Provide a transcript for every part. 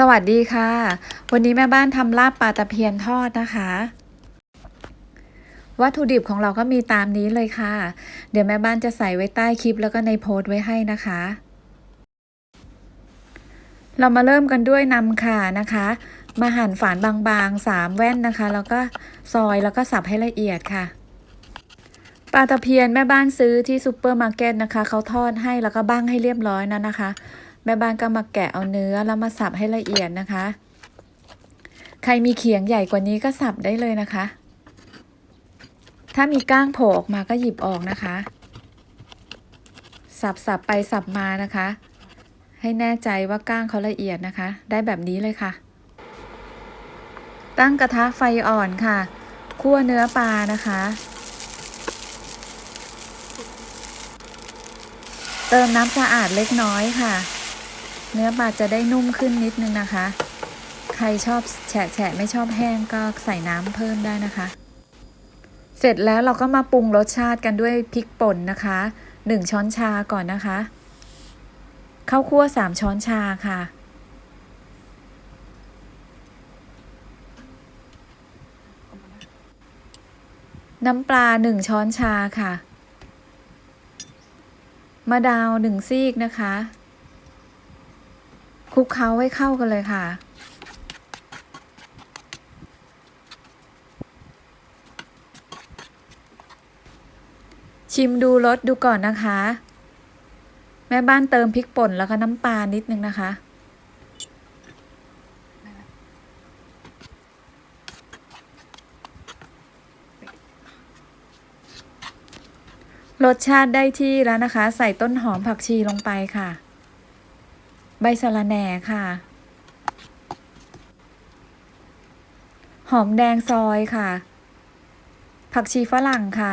สวัสดีค่ะ วันนี้แม่บ้านทำลาบปลาตะเพียนทอดนะคะ วัตถุดิบของเราก็มีตามนี้เลยค่ะ เดี๋ยวแม่บ้านจะใส่ไว้ใต้คลิปแล้วก็ในโพสต์ไว้ให้นะคะ เรามาเริ่มกันด้วยนำข่านะคะ มาหั่นฝานบางๆสามแว่นนะคะ แล้วก็ซอยแล้วก็สับให้ละเอียดค่ะปลาตะเพียนแม่บ้านซื้อที่ซูเปอร์มาร์เก็ตนะคะเขาทอดให้แล้วก็บ้างให้เรียบร้อยนะนะคะ แม่บ้านก็มาแกะเอาเนื้อแล้วมาสับให้ละเอียดนะคะ ใครมีเขียงใหญ่กว่านี้ก็สับได้เลยนะคะ ถ้ามีก้างโผล่ออกมาก็หยิบออกนะคะ สับสับไปสับมานะคะ ให้แน่ใจว่าก้างเขาละเอียดนะคะ ได้แบบนี้เลยค่ะ ตั้งกระทะไฟอ่อนค่ะคั่วเนื้อปลานะคะ เติมน้ำสะอาดเล็กน้อยค่ะ เนื้อปลาจะได้นุ่มขึ้นนิดนึงนะคะ ใครชอบแฉะแฉะไม่ชอบแห้งก็ใส่น้ำเพิ่มได้นะคะ เสร็จแล้วเราก็มาปรุงรสชาติกันด้วยพริกป่นนะคะหนึ่งช้อนชาก่อนนะคะข้าวคั่วสามช้อนชาค่ะ น้ำปลาหนึ่งช้อนชาค่ะ มะดาวหนึ่งซีกนะคะ คลุกเคล้าให้เข้ากันเลยค่ะ ชิมดูรสดูก่อนนะคะ แม่บ้านเติมพริกป่นแล้วก็น้ำปลานิดนึงนะคะรสชาติได้ที่แล้วนะคะ ใส่ต้นหอมผักชีลงไปค่ะ ใบสะระแหน่ค่ะ หอมแดงซอยค่ะ ผักชีฝรั่งค่ะ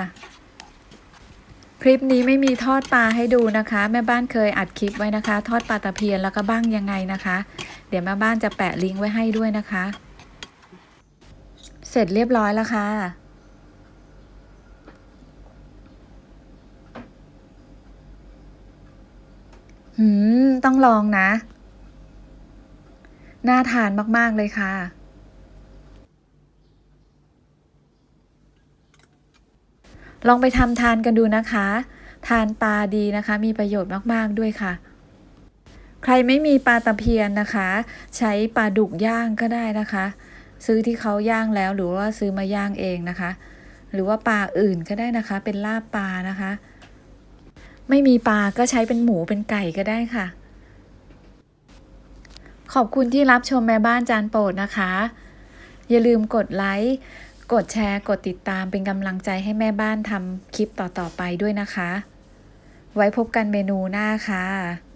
คลิปนี้ไม่มีทอดปลาให้ดูนะคะ แม่บ้านเคยอัดคลิปไว้นะคะ ทอดปลาตะเพียนแล้วก็บ้างยังไงนะคะ เดี๋ยวแม่บ้านจะแปะลิงก์ไว้ให้ด้วยนะคะ เสร็จเรียบร้อยแล้วค่ะหืม ต้องลองนะ น่าทานมาก ๆ เลยค่ะ ลองไปทำทานกันดูนะคะ ทานปลาดีนะคะ มีประโยชน์มาก ๆ ด้วยค่ะ ใครไม่มีปลาตะเพียนนะคะ ใช้ปลาดุกย่างก็ได้นะคะ ซื้อที่เขาย่างแล้วหรือว่าซื้อมาย่างเองนะคะ หรือว่าปลาอื่นก็ได้นะคะ เป็นลาบปลานะคะไม่มีปลาก็ใช้เป็นหมูเป็นไก่ก็ได้ค่ะ ขอบคุณที่รับชมแม่บ้านจานโปรดนะคะ อย่าลืมกดไลค์ กดแชร์ กดติดตามเป็นกำลังใจให้แม่บ้านทำคลิปต่อๆไปด้วยนะคะ ไว้พบกันเมนูหน้าค่ะ